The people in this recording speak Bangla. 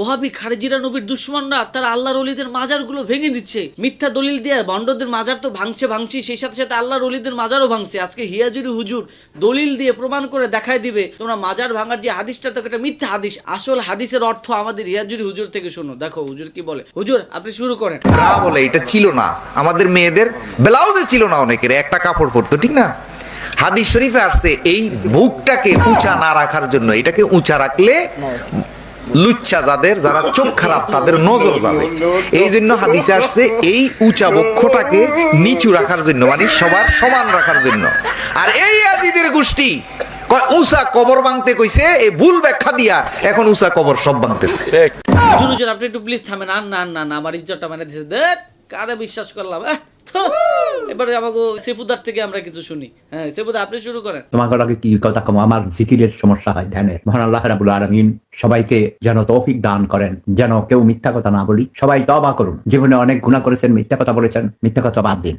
ওহাবি খারেজিরা নবীর দুশ্মনরা তারা আল্লাহর অলিদের মাজারগুলো ভেঙে দিচ্ছে। মিথ্যা দলিল দিয়ে বন্ডদের মাজার তো ভাঙছে ভাঙছি, সেই সাথে সাথে আল্লাহর অলিদের মাজারও ভাঙছে। আজকে হিয়াজুরি হুজুর দলিল দিয়ে প্রমাণ করে দেখায় দিবে, তোমরা মাজার ভাঙার যে হাদিসটা, তো একটা মিথ্যা হাদিস। আসল হাদিসের অর্থ আমাদের হিয়াজুরি হুজুর থেকে শোনো। দেখো, হুজুর কি বলে? হুজুর, আপনি শুরু করেন। ব্রা বলে, এটা ছিল না। আমাদের মেয়েদের ব্লাউজে ছিল না অনেকের, একটা কাপড় পরতো, ঠিক না? হাদিস শরীফে আসছে, এই বুকটাকে উঁচা না রাখার জন্য, এটাকে উঁচা রাখলে লুচ্চা যাদের যারা চোখ খারাপ তাদের নজর যাবে। এই জন্য হাদিসে আসছে এই উঁচা বক্ষটাকে নিচু রাখার জন্য মানে সবার সমান রাখার জন্য। আর এই আদিদের গোষ্ঠী কয় উঁচা কবর ভাঙতে কইছে এই ভুল ব্যাখ্যা দিয়া এখন উঁচা কবর সব ভাঙতেছে আপনি একটু প্লিজ থামেন। আর না না না আমার ইজ্জতটা মানে দিছে। দেখ কারে বিশ্বাস করলাম। এবারে আমাকে সেফুদার থেকে আমরা কিছু শুনি। হ্যাঁ সেফুদা, আপনি শুরু করেন। তোমাকে আগে কি কথা কম? আমার জিকিরের সমস্যা হয় ধ্যানের। মহান আল্লাহ রাবুল আলমিন সবাইকে যেন তৌফিক দান করেন, যেন কেউ মিথ্যা কথা না বলি। সবাই তবা করুন। জীবনে অনেক গুণা করেছেন, মিথ্যা কথা বলেছেন, মিথ্যা কথা বাদ দিন।